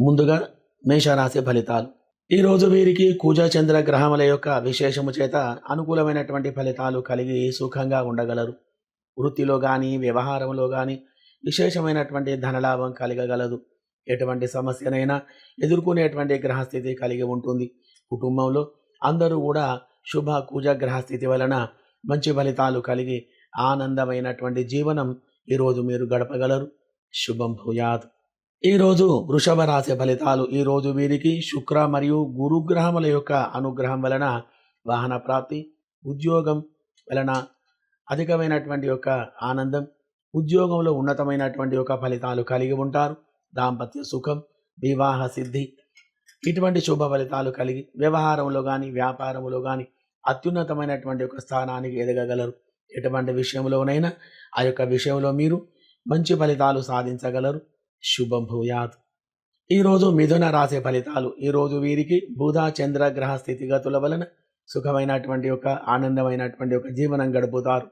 ముందుగా మేషరాశి ఫలితాలు. ఈరోజు వీరికి కూజా చంద్ర గ్రహముల యొక్క విశేషము చేత అనుకూలమైనటువంటి ఫలితాలు కలిగి సుఖంగా ఉండగలరు. వృత్తిలో కానీ వ్యవహారంలో కానీ విశేషమైనటువంటి ధనలాభం కలగగలదు. ఎటువంటి సమస్యనైనా ఎదుర్కొనేటువంటి గ్రహస్థితి కలిగి ఉంటుంది. కుటుంబంలో అందరూ కూడా శుభ కూజ గ్రహస్థితి వలన మంచి ఫలితాలు కలిగి ఆనందమైనటువంటి జీవనం ఈరోజు మీరు గడపగలరు. శుభం భూయాత్. ఈరోజు వృషభ రాశి ఫలితాలు ఈరోజు వీరికి శుక్ర మరియు గురుగ్రహముల యొక్క అనుగ్రహం వలన వాహన ప్రాప్తి ఉద్యోగం వలన అధికమైనటువంటి యొక్క ఆనందం ఉద్యోగంలో ఉన్నతమైనటువంటి యొక్క ఫలితాలు కలిగి ఉంటారు. దాంపత్య సుఖం వివాహ సిద్ధి ఇటువంటి శుభ ఫలితాలు కలిగి వ్యవహారంలో కానీ వ్యాపారంలో కానీ అత్యున్నతమైనటువంటి యొక్క స్థానానికి ఎదగగలరు. ఎటువంటి విషయంలోనైనా ఆ యొక్క విషయంలో మీరు మంచి ఫలితాలు సాధించగలరు. శుభం భూయాత్. ఈరోజు మిథున రాశి ఫలితాలు. ఈరోజు వీరికి బుధ చంద్ర గ్రహ స్థితిగతుల వలన సుఖమైనటువంటి యొక్క ఆనందమైనటువంటి ఒక జీవనం గడుపుతారు.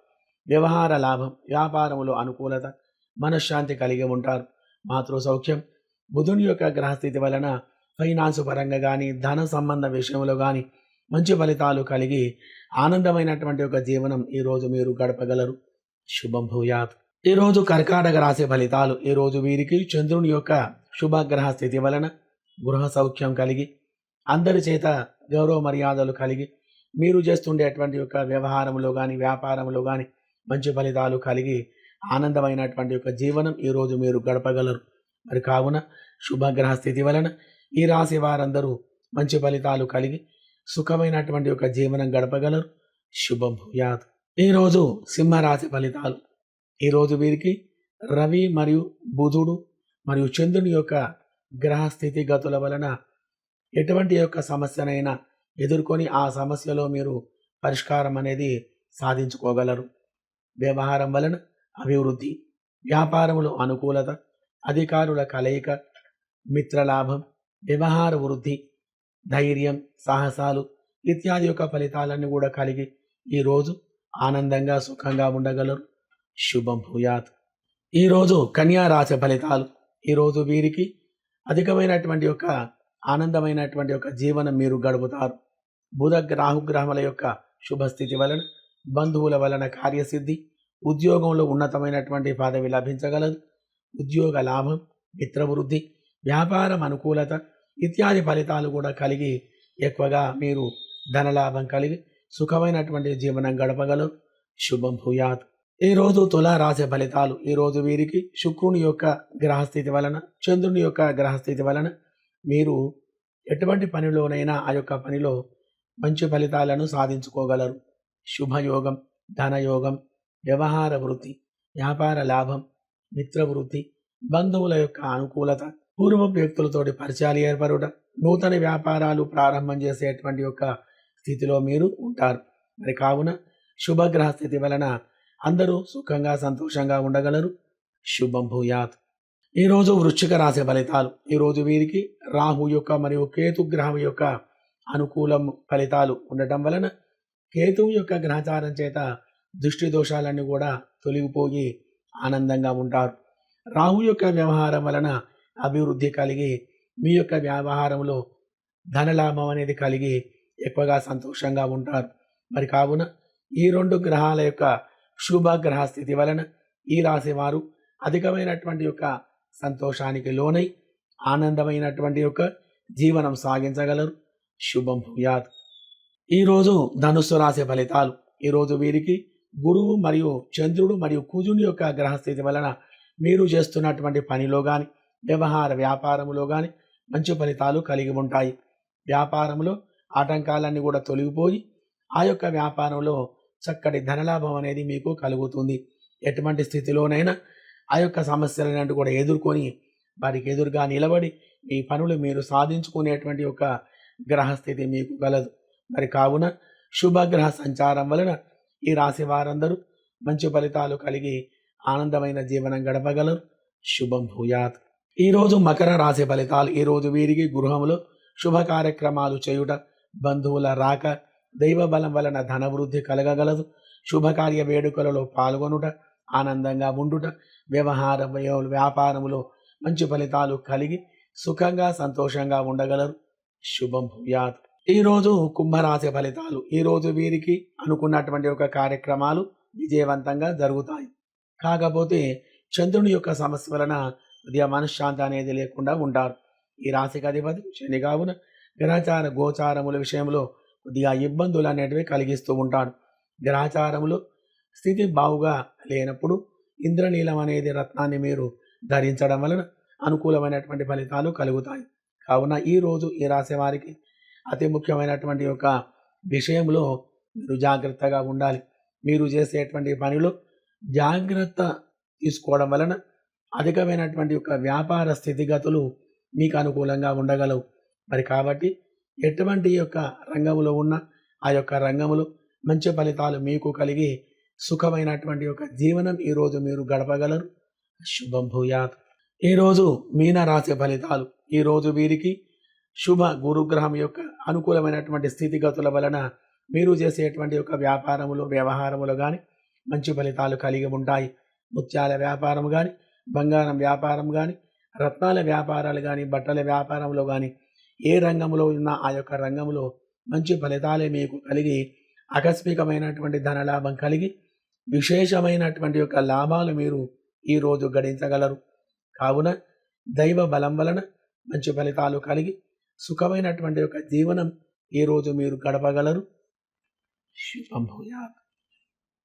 వ్యవహార లాభం వ్యాపారములో అనుకూలత మనశ్శాంతి కలిగి ఉంటారు. మాతృ సౌఖ్యం బుధుని యొక్క గ్రహస్థితి వలన ఫైనాన్స్ పరంగా కానీ ధన సంబంధ విషయంలో కానీ మంచి ఫలితాలు కలిగి ఆనందమైనటువంటి ఒక జీవనం ఈరోజు మీరు గడపగలరు. శుభం భూయాత్. ఈరోజు కర్కాటక రాశి ఫలితాలు ఈరోజు వీరికి చంద్రుని యొక్క శుభగ్రహ స్థితి వలన గృహ సౌఖ్యం కలిగి అందరి చేత గౌరవ మర్యాదలు కలిగి మీరు చేస్తుండేటువంటి యొక్క వ్యవహారంలో కానీ వ్యాపారంలో కానీ మంచి ఫలితాలు కలిగి ఆనందమైనటువంటి యొక్క జీవనం ఈరోజు మీరు గడపగలరు. మరి కావున శుభగ్రహ స్థితి వలన ఈ రాశి వారందరూ మంచి ఫలితాలు కలిగి సుఖమైనటువంటి యొక్క జీవనం గడపగలరు. శుభం భూయాత్. ఈరోజు సింహరాశి ఫలితాలు. ఈరోజు వీరికి రవి మరియు బుధుడు మరియు చంద్రుని యొక్క గ్రహ స్థితిగతుల వలన ఎటువంటి యొక్క సమస్యనైనా ఎదుర్కొని ఆ సమస్యలో మీరు పరిష్కారం అనేది సాధించుకోగలరు. వ్యవహారం వలన అభివృద్ధి వ్యాపారములు అనుకూలత అధికారుల కలయిక మిత్రలాభం వ్యవహార వృద్ధి ధైర్యం సాహసాలు ఇత్యాది యొక్క ఫలితాలన్నీ కూడా కలిగి ఈరోజు ఆనందంగా సుఖంగా ఉండగలరు. శుభం భూయాత్. ఈరోజు కన్యా రాశి ఫలితాలు. ఈరోజు వీరికి అధికమైనటువంటి యొక్క ఆనందమైనటువంటి యొక్క జీవనం మీరు గడుపుతారు. బుధ రాహుగ్రహముల యొక్క శుభస్థితి వలన బంధువుల వలన కార్యసిద్ధి ఉద్యోగంలో ఉన్నతమైనటువంటి పదవి లభించగలదు. ఉద్యోగ లాభం మిత్రవృద్ధి వ్యాపారం అనుకూలత ఇత్యాది ఫలితాలు కూడా కలిగి ఎక్కువగా మీరు ధనలాభం కలిగి సుఖమైనటువంటి జీవనం గడపగలరు. శుభం భూయాత్. ఈరోజు తులారాశి ఫలితాలు ఈరోజు వీరికి శుక్రుని యొక్క గ్రహస్థితి వలన చంద్రుని యొక్క గ్రహస్థితి వలన మీరు ఎటువంటి పనిలోనైనా ఆ యొక్క పనిలో మంచి ఫలితాలను సాధించుకోగలరు. శుభయోగం ధనయోగం వ్యవహార వృత్తి వ్యాపార లాభం మిత్రవృద్ధి బంధువుల యొక్క అనుకూలత పూర్వపు వ్యక్తులతోటి పరిచయాలు ఏర్పడుట నూతన వ్యాపారాలు ప్రారంభం చేసేటువంటి యొక్క స్థితిలో మీరు ఉంటారు. మరి కావున శుభగ్రహ స్థితి వలన అందరూ సుఖంగా సంతోషంగా ఉండగలరు. శుభం భూయాత్. ఈరోజు వృశ్చిక రాశి ఫలితాలు. ఈరోజు వీరికి రాహు యొక్క మరియు కేతు గ్రహం యొక్క అనుకూలం ఫలితాలు ఉండటం వలన కేతువు యొక్క గ్రహచారం చేత దృష్టి దోషాలన్నీ కూడా తొలగిపోయి ఆనందంగా ఉంటారు. రాహు యొక్క వ్యవహారం వలన అభివృద్ధి కలిగి మీ యొక్క వ్యవహారంలో ధనలాభం అనేది కలిగి ఎక్కువగా సంతోషంగా ఉంటారు. మరి కావున ఈ రెండు గ్రహాల యొక్క శుభగ్రహ స్థితి వలన ఈ రాశి వారు అధికమైనటువంటి యొక్క సంతోషానికి లోనై ఆనందమైనటువంటి యొక్క జీవనం సాగించగలరు. శుభం భూయాత్. ఈరోజు ధనుస్సు రాశి ఫలితాలు. ఈరోజు వీరికి గురువు మరియు చంద్రుడు మరియు కుజుని యొక్క గ్రహస్థితి వలన మీరు చేస్తున్నటువంటి పనిలో కానీ వ్యవహార వ్యాపారంలో కానీ మంచి ఫలితాలు కలిగి ఉంటాయి. వ్యాపారంలో ఆటంకాలన్నీ కూడా తొలగిపోయి ఆ యొక్క వ్యాపారంలో చక్కటి ధనలాభం అనేది మీకు కలుగుతుంది. ఎటువంటి స్థితిలోనైనా ఆ యొక్క సమస్యలను కూడా ఎదుర్కొని వారికి ఎదురుగా నిలబడి మీ పనులు మీరు సాధించుకునేటువంటి ఒక గ్రహస్థితి మీకు కలదు మరి కావున శుభగ్రహ సంచారం వలన ఈ రాశి వారందరూ మంచి ఫలితాలు కలిగి ఆనందమైన జీవనం గడపగలరు. శుభం భూయాత్. ఈరోజు మకర రాశి ఫలితాలు ఈరోజు వీరికి గృహంలో శుభ కార్యక్రమాలు చేయుట బంధువుల రాక దైవ బలం వలన ధనవృద్ధి కలగగలదు. శుభకార్య వేడుకలలో పాల్గొనుట ఆనందంగా ఉండుట వ్యవహార వ్యాపారములో మంచి ఫలితాలు కలిగి సుఖంగా సంతోషంగా ఉండగలరు. శుభం భూయాత్. ఈరోజు కుంభరాశి ఫలితాలు ఈరోజు వీరికి అనుకున్నటువంటి ఒక కార్యక్రమాలు విజయవంతంగా జరుగుతాయి. కాకపోతే చంద్రుని యొక్క సమస్య వలన కొద్దిగా మనశ్శాంతి అనేది లేకుండా ఉంటారు. ఈ రాశికి అధిపతి శని కావున గ్రహచార గోచారముల విషయంలో కొద్దిగా ఇబ్బందులు అనేటివి కలిగిస్తూ ఉంటాడు. గ్రహచారములు స్థితి బావుగా లేనప్పుడు ఇంద్రనీలం అనేది రత్నాన్ని మీరు ధరించడం వలన అనుకూలమైనటువంటి ఫలితాలు కలుగుతాయి. కావున ఈ రోజు ఈ రాశి వారికి అతి ముఖ్యమైనటువంటి యొక్క విషయంలో మీరు జాగ్రత్తగా ఉండాలి. మీరు చేసేటువంటి పనిలో జాగ్రత్త తీసుకోవడం వలన అధికమైనటువంటి యొక్క వ్యాపార స్థితిగతులు మీకు అనుకూలంగా ఉండగలవు. మరి కాబట్టి ఎటువంటి యొక్క రంగంలో ఉన్న ఆ యొక్క రంగంలో మంచి ఫలితాలు మీకు కలిగి సుఖమైనటువంటి యొక్క జీవనం ఈరోజు మీరు గడపగలరు. శుభం భూయాత్. ఈరోజు మీన రాశి ఫలితాలు. ఈరోజు వీరికి శుభ గురుగ్రహం యొక్క అనుకూలమైనటువంటి స్థితిగతుల వలన మీరు చేసేటువంటి యొక్క వ్యాపారములు వ్యవహారములు కానీ మంచి ఫలితాలు కలిగి ఉంటాయి. ముత్యాల వ్యాపారం కానీ బంగారం వ్యాపారం కానీ రత్నాల వ్యాపారాలు కానీ బట్టల వ్యాపారంలో కానీ ఏ రంగంలో ఉన్న ఆ యొక్క రంగంలో మంచి ఫలితాలే మీకు కలిగి ఆకస్మికమైనటువంటి ధనలాభం కలిగి విశేషమైనటువంటి యొక్క లాభాలు మీరు ఈరోజు గడించగలరు. కావున దైవ బలం వలన మంచి ఫలితాలు కలిగి సుఖమైనటువంటి యొక్క జీవనం ఈరోజు మీరు గడపగలరు. శుభం